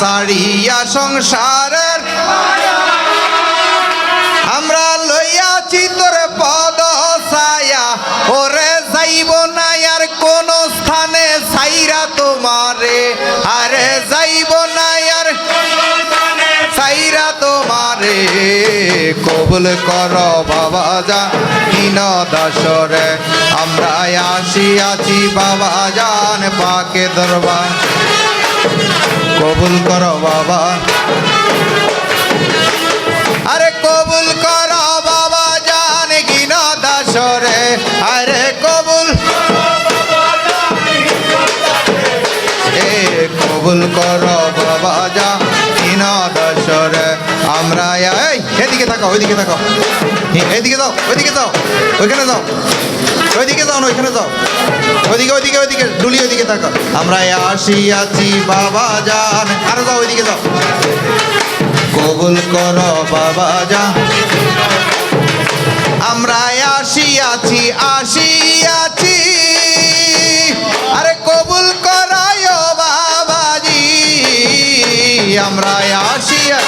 সারিয়া সংসারের আমরা লইয়াছি তোর পদ ছায়া। ওরে যাইব না আর কোন স্থানে সাইরা তোমারে। আরে যাইব না আর সাইরা তোমারে। কবুল কর বাবা যা কিন দশরে আমরা আসিয়াছি বাবা জান পাকে দরবার। কবুল কর বাবা। আরে কবুল কর বাবা জান না দাসরে। আরে কবুল এ কবুল কর বাবা যা না দাসরে। আমরা এই এদিকে থাকো ওইদিকে থাকো এইদিকে যাও, ওইদিকে যাও, ওইখানে যাও। ওইদিকে যাও না, ওইখানে যাও। ওইদিকে ওইদিকে ওইদিকে ডুলি ওইদিকে থাকো আমরা আসিয়াছি বাবা জান। আরও যাও, ওইদিকে যাও। কবুল কর বাবা যা আমরা আসিয়াছি আসিয়াছি। আরে কবুল করায় বাবাজি। আমরা আসিয়া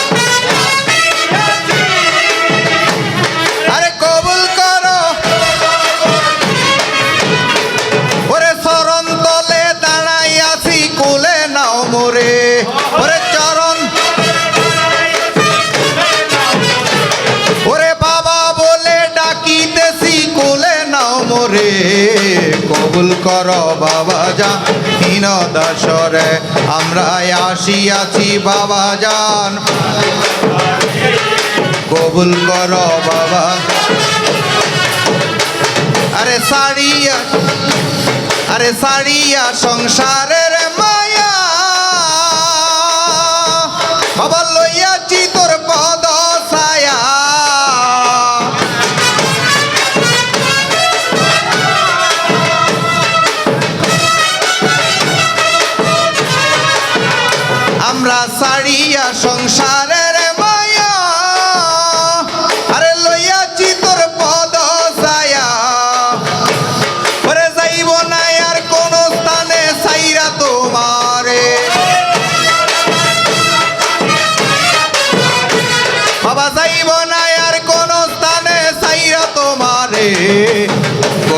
কবুল কর বাবা যা হীন দাসরে আমরা আসিয়াছি বাবা জান। কবুল কর বাবা। আরে সারিয়া আরে সারিয়া সংসারের মায়া। বাবা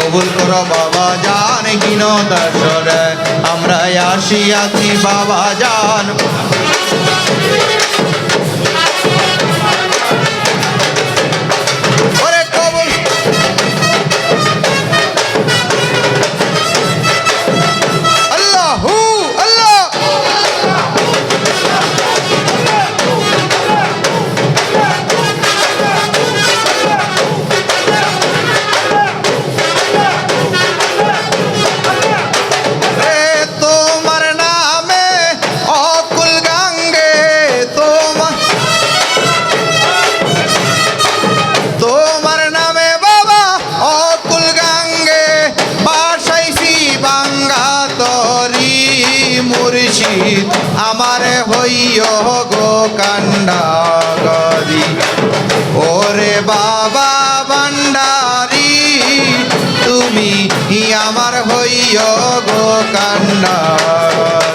কবুল কর বাবা জান কিন দর্শরে আমরা আসিয়াছি বাবা জান। হইয় গো কান্ডা গরি ওরে বাবা ভান্ডারি তুমি আমার হইয় গো কান্ডারি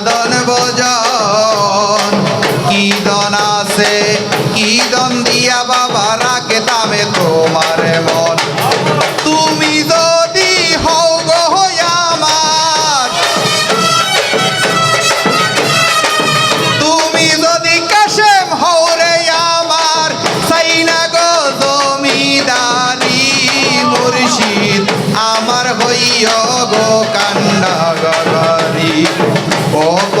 দন বজন কি দন আছে, কি দন দিয়া বাবা রাখে তামে তোমার মন। তুমি যদি হও আমার। তুমি যদি কাশেম হও রে আমার সাইনা গো জমিদারি মুর্শিদ। আমার হইয় গো কান্না গরি ball.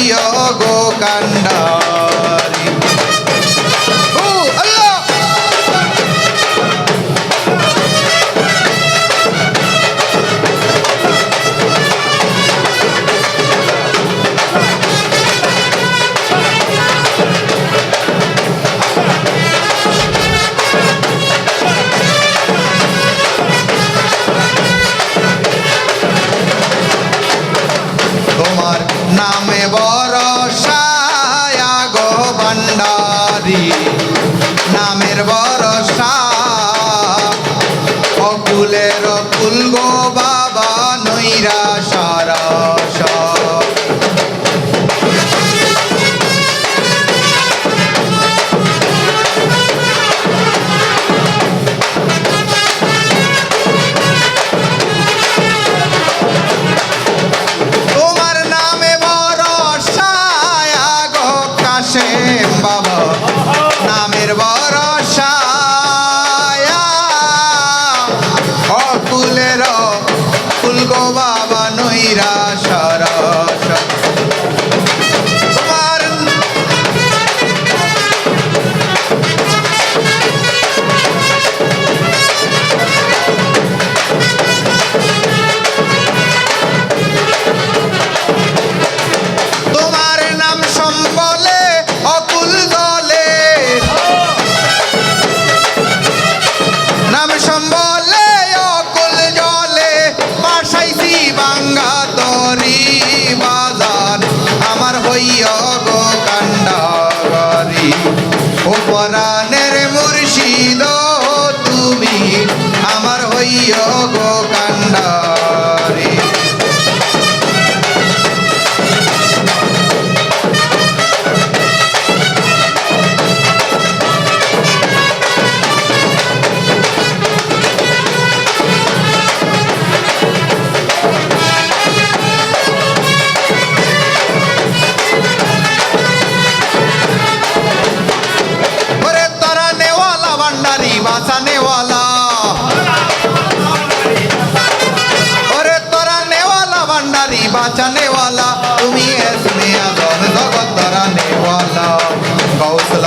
দিও গো কান্ডা।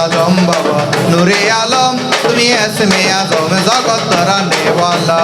আজম বাবা। নুরে আলম তুমি এসে মেয়ে আজম জগৎ তারা নেওয়ালা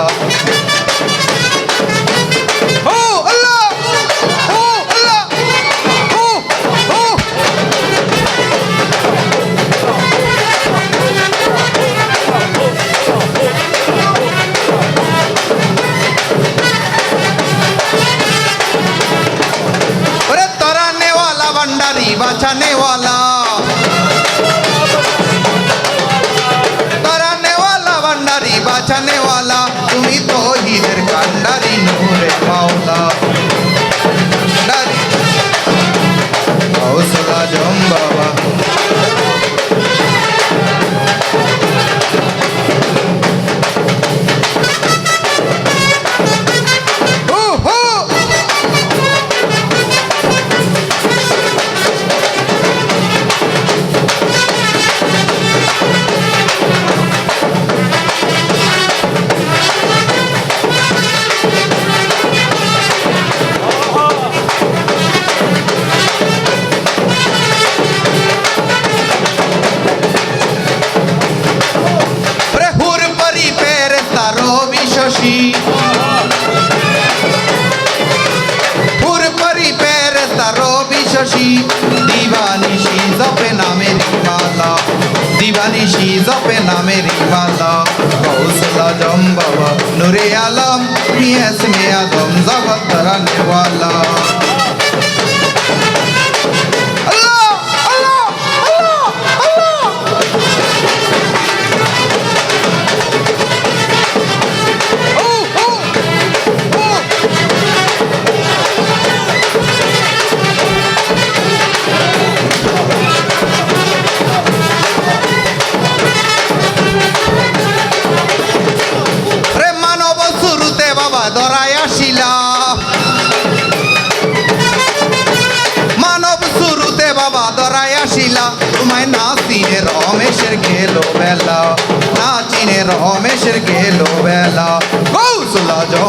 শশী দিবানিশি জপে নামের মালা দিবানিশি জপে নামের মালা কৌশলা জম বাবা নুরে আলম মিয়াস মিয়া দম জগৎ তরানেওয়ালা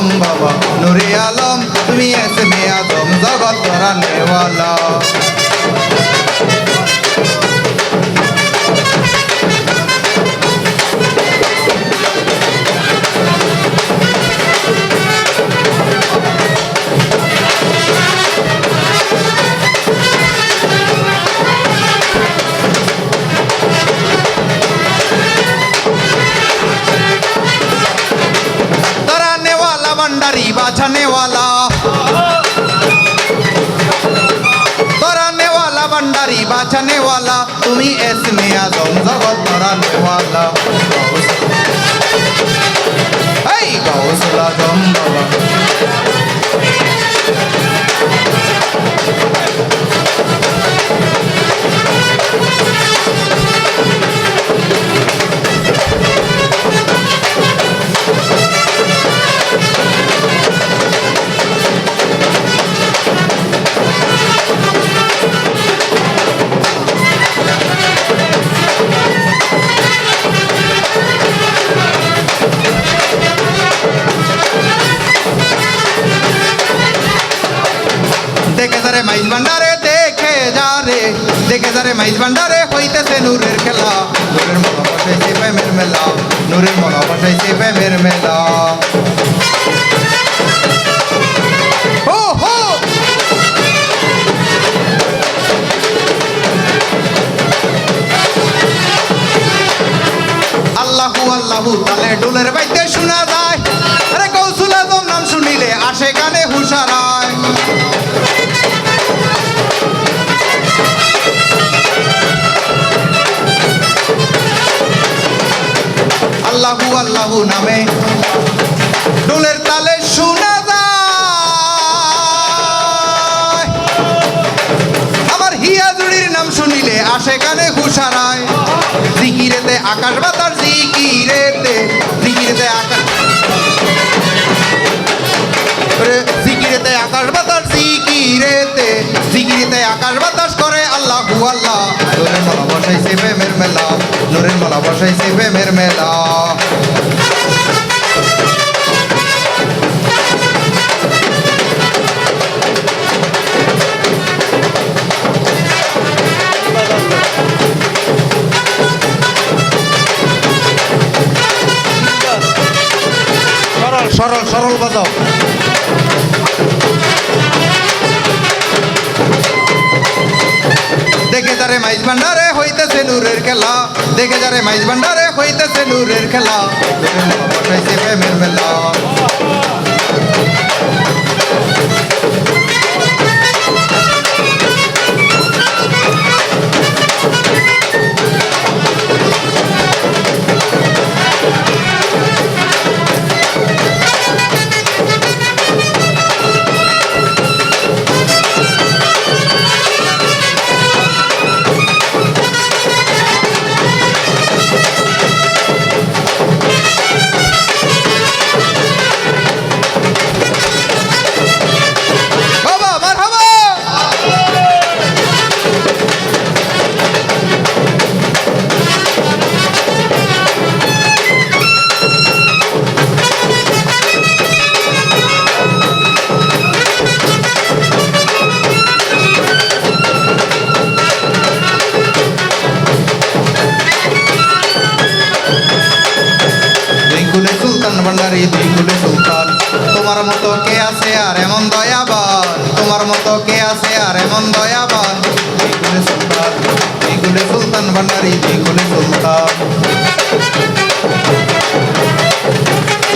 কৌশলা জম বাবা নুরে আলম তুমি এসে মেয়া দম জগৎ ধরা নেওয়ালা बचाने वाला। तुम्हें ऐसे में आ भराने वाला। बनाने वाला ভান্ডারে দেখে যা রে। দেখে যারে মাইজ ভান্ডারে হইতেছে নূরের খেলা। নূরের মলা বসাইছে প্রেমের মেলা। নূরের মলা বসাইছে প্রেমের মেলা। আল্লাহু আল্লাহু তালে ডোলের বাইতে শোনা যায়। আরে কৌশল আজম নাম শুনিলে আসে কানে হুশারায়। আল্লাহু আল্লাহু নামে। ডোলের তালে শোনা যায়। আমার হিয়াজুড়ির নাম শুনিলে আসে কানে জিকিরেতে আকাশ বাতাস, জিকিরেতে জিকিরেতে আকাশ জিকিরেতে আকাশ আকাশ বাতাস করে আল্লাহু, আল্লাহ। নূরের মালা বসাইছে প্রেমের মেলা, নূরের মালা বসাইছে প্রেমের মেলা। সরল বাজাও। দেখে যারে মাইজ ভান্ডারে হইতেছে নূরের খেলা। দেখে যারে মাইজ ভান্ডারে হইতেছে নূরের খেলা। মালা।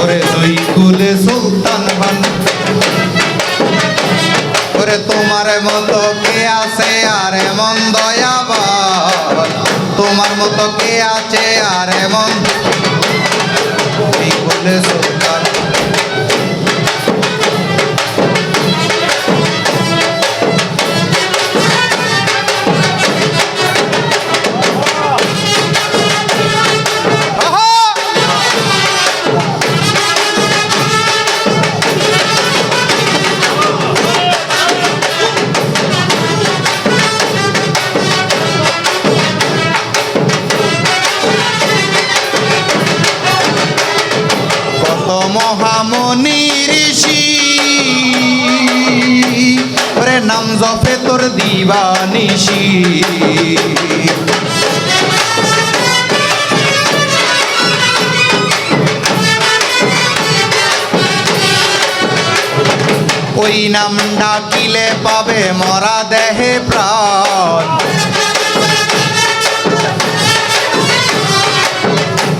ওরে দুই কুলে সুলতান বান। ওরে তোমার মতো কে আছে আর এমন দয়াবান? তোমার মতো কে আছে আর এমন দুই কুলে সুলতান ওই নাম ডাকিলে পাবে মরা দেহে প্রাণ।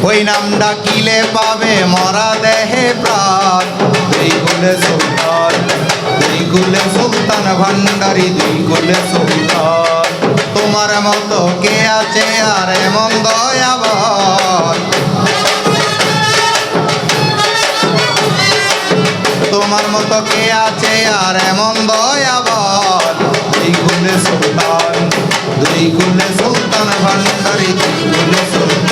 ওই নাম ডাকিলে পাবে মরা দেহে প্রাণ। দুই গুলে সুলতান, দুই গুলে সুলতান ভান্ডারি, দুই গুলে সুলতান। তোমার মতো কে আছে আর এমন দয়াবান তোমার মতো কে আছে আর এমন দয়াবান দুই গুলে সুলতান দুই গুলে সুলতান ভান্ডারি দুই গুলে সুলতান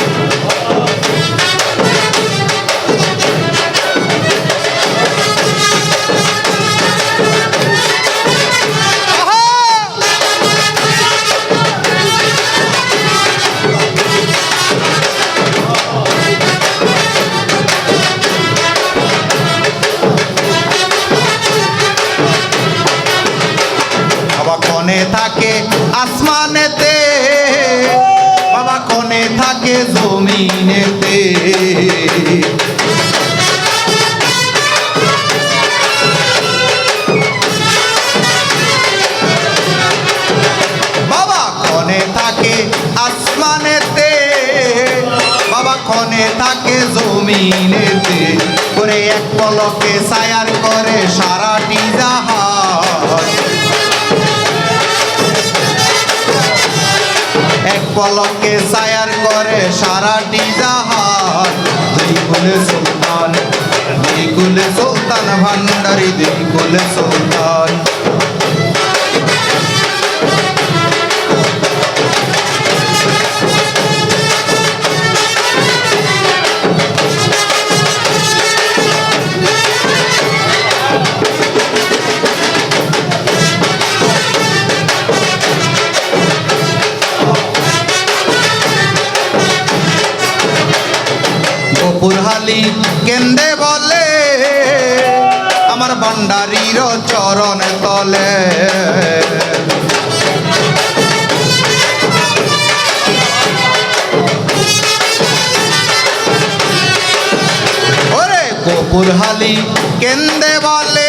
কনে থাকে আসমানেতে, বাবা কনে থাকে জমিনেতে। করে এক পলকে সায়ার করে সারাটি জাহাজ। এক পলকে সায়ার করে সারাটি জাহাজ। দুই কুলে সুলতান দুই কুলে সুলতান ভান্ডারি দুই কুলে সুলতান। কেন্দে বলে আমার ভান্ডারির চরণ তলে। গোপুরহালি কেন্দে বলে